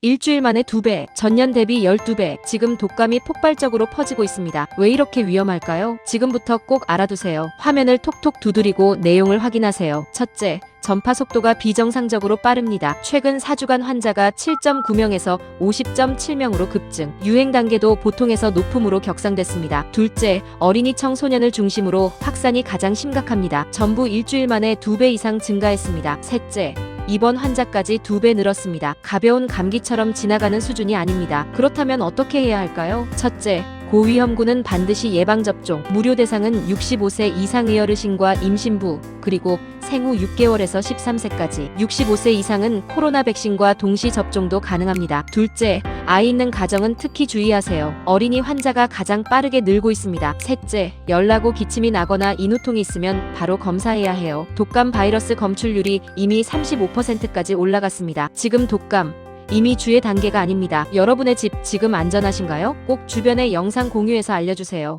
일주일 만에 2배, 전년 대비 12배, 지금 독감이 폭발적으로 퍼지고 있습니다. 왜 이렇게 위험할까요? 지금부터 꼭 알아두세요. 화면을 톡톡 두드리고 내용을 확인하세요. 첫째, 전파 속도가 비정상적으로 빠릅니다. 최근 4주간 환자가 7.9명에서 50.7명으로 급증. 유행 단계도 보통에서 높음으로 격상됐습니다. 둘째, 어린이 청소년을 중심으로 확산이 가장 심각합니다. 전부 일주일 만에 2배 이상 증가했습니다. 셋째, 입원 환자까지 두 배 늘었습니다. 가벼운 감기처럼 지나가는 수준이 아닙니다. 그렇다면 어떻게 해야 할까요? 첫째, 고위험군은 반드시 예방접종, 무료 대상은 65세 이상 의 어르신과 임신부, 그리고 생후 6개월에서 13세까지, 65세 이상은 코로나 백신과 동시 접종도 가능합니다. 둘째, 아이 있는 가정은 특히 주의하세요. 어린이 환자가 가장 빠르게 늘고 있습니다. 셋째, 열나고 기침이 나거나 인후통이 있으면 바로 검사해야 해요. 독감 바이러스 검출률이 이미 35%까지 올라갔습니다. 지금 독감, 이미 주의 단계가 아닙니다. 여러분의 집 지금 안전하신가요? 꼭 주변에 영상 공유해서 알려주세요.